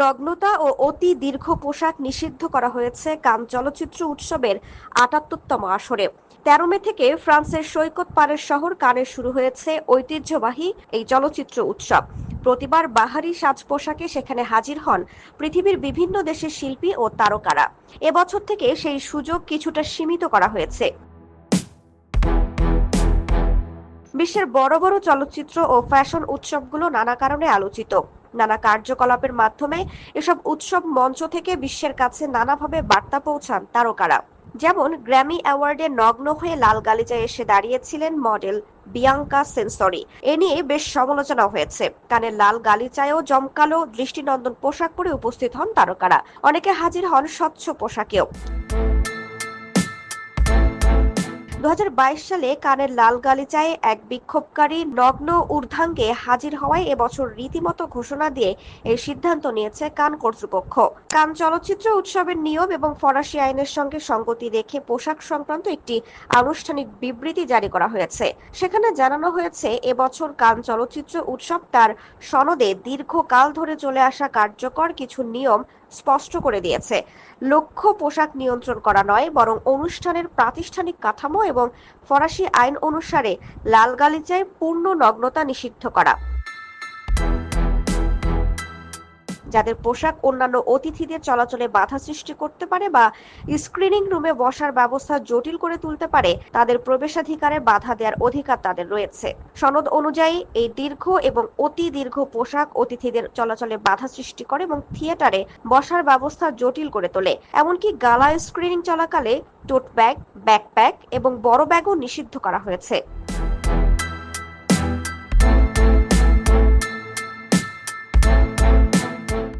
নগ্নতা ও অতি দীর্ঘ পোশাক নিষিদ্ধ করা হয়েছে কান চলচ্চিত্র উৎসবের আটাত্তরতম আসরে। তেরো মে থেকে ফ্রান্সের সৈকত পারের শহর কানে শুরু হয়েছে ঐতিহ্যবাহী এই চলচ্চিত্র উৎসব। প্রতিবার বাহারি সাজ পোশাকে সেখানে হাজির হন পৃথিবীর বিভিন্ন দেশের শিল্পী ও তারকারা। এবছর থেকে সেই সুযোগ কিছুটা সীমিত করা হয়েছে। বিশ্বের বড় বড় চলচ্চিত্র ও ফ্যাশন উৎসবগুলো নানা কারণে আলোচিত। নানা কার্যকলাপের মাধ্যমে এসব উৎসব মঞ্চ থেকে বিশ্বের কাছে নানাভাবে বার্তা পৌঁছান তারকারা। যেমন গ্র্যামি অ্যাওয়ার্ডে নগ্ন হয়ে লাল গালিচায় এসে দাঁড়িয়েছিলেন মডেল বিয়াঙ্কা সেন্সরি। এ নিয়ে বেশ সমালোচনা হয়েছে। কানে লাল গালিচায়ও জমকালো দৃষ্টিনন্দন পোশাক পরে উপস্থিত হন তারকারা। অনেকে হাজির হন স্বচ্ছ পোশাকেও। দু সালে কানের লাল গালিচায় এক বিক্ষোভকারী নগ্ন ঊর্ধ্বাঙ্গে হাজির হওয়ায় এবছর রীতিমতো ঘোষণা দিয়ে এই সিদ্ধান্ত নিয়েছে কান কর্তৃপক্ষ। কান চলচ্চিত্র উৎসবের নিয়ম এবং ফরাসি আইনের সঙ্গে সঙ্গতি রেখে পোশাক সংক্রান্ত একটি আনুষ্ঠানিক বিবৃতি জারি করা হয়েছে। সেখানে জানানো হয়েছে, এবছর কান চলচ্চিত্র উৎসব তার সনদে দীর্ঘকাল ধরে চলে আসা কার্যকর কিছু নিয়ম স্পষ্ট করে দিয়েছে। লক্ষ্য পোশাক নিয়ন্ত্রণ করা নয়, বরং অনুষ্ঠানের প্রাতিষ্ঠানিক কাঠামো এবং ফরাসি আইন অনুসারে লাল গালিচায় পূর্ণ নগ্নতা নিষিদ্ধ করা। যাদের পোশাক অন্যান্য অতিথিদের চলাচলে বাধা সৃষ্টি করতে পারে বা স্ক্রিনিং রুমে বসার ব্যবস্থা জটিল করে তুলতে পারে, তাদের প্রবেশাধিকারে বাধা দেওয়ার অধিকার তাদের রয়েছে। সনদ অনুযায়ী, এই দীর্ঘ এবং অতি দীর্ঘ পোশাক অতিথিদের চলাচলে বাধা সৃষ্টি করে এবং থিয়েটারে বসার ব্যবস্থা জটিল করে তোলে। এমনকি গালা স্ক্রিনিং চলাকালে, টোট ব্যাগ, ব্যাকপ্যাক এবং বড় ব্যাগও নিষিদ্ধ করা হয়েছে।